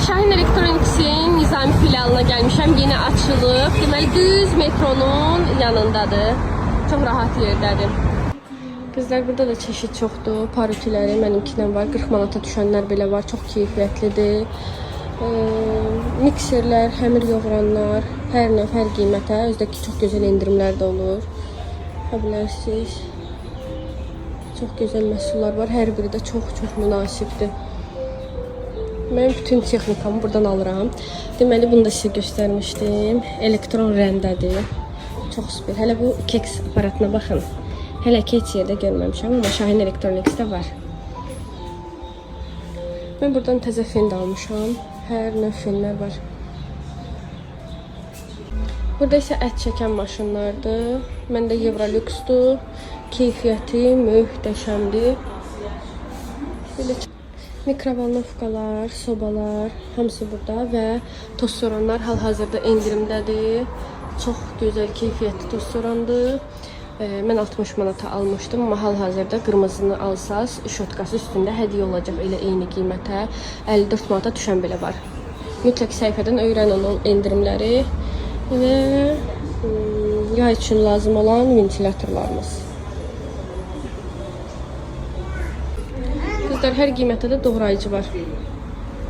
Şahin Electronics'in Nizami filialına gelmişəm. Yeni açılıb. Deməli düz metronun yanındadır. Çox rahat yerdədir. Qızlar burada da çeşid çoxdur. Parutiləri mənimkindən var. 40 manata düşənlər belə var. Çox keyfiyyətlidir. Ee, mikserlər, həmir yoğuranlar, hər növ, hər qiymətə, özdəki çox gözəl endirimlər də olur. Baxa bilərsiniz. Çox gözəl məhsullar var. Hər biri də çox-çox münasibdir. Mən bütün texnikamı buradan alıram. Deməli bunu da sizə göstərmişdim. Elektron rəndədir. Çox super. Hələ bu keks aparatına baxın. Hələ ki heç yerdə görməmişəm, amma Şahin Electronics-də var. Mən buradan təzə fen də almışam. Hər növ fenlər var. Burada isə ət çəkən maşınlardır. Məndə Evrolux-dur. Keyfiyyəti möhtəşəmdir. Belə ç- mikrovalnovkalar, sobalar hamısı burada və tostoranlar hal-hazırda endirimdədir. Çox gözəl keyfiyyətli tostorandır. Ee, Mən 60 manata almışdım, amma hal-hazırda qırmızını alsaz, şotkası üstündə hədiyyə olacaq elə eyni qiymətə. 54 manata düşən belə var. Mütləq səhifədən öyrənin onun endirimləri və hmm, yay üçün lazım olan ventilatorlarımız. Kızlar hər qiymətdə də doğrayıcı var.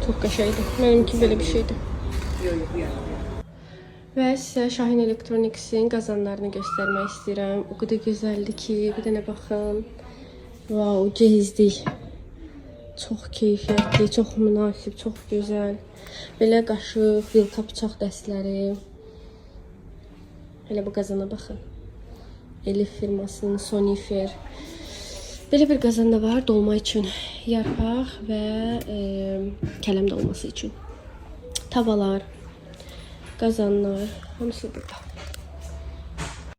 Çox qəşəngdir. Mənimki belə bir şeydir. Və sizə Şahin Electronics-in qazanlarını göstərmək istəyirəm. O qədər gözəldir ki, bir dənə baxın. Wow, cehizlik. Çox keyfiyyətli, çox münasib, çox gözəl. Belə qaşıq, vilka bıçaq dəstləri. Elə bu qazana baxın. Elif firmasının Sonifer. Belə bir qazan da var dolma üçün. Yarpaq və e, kələm dolması üçün. Tavalar, qazanlar, hamısı burada.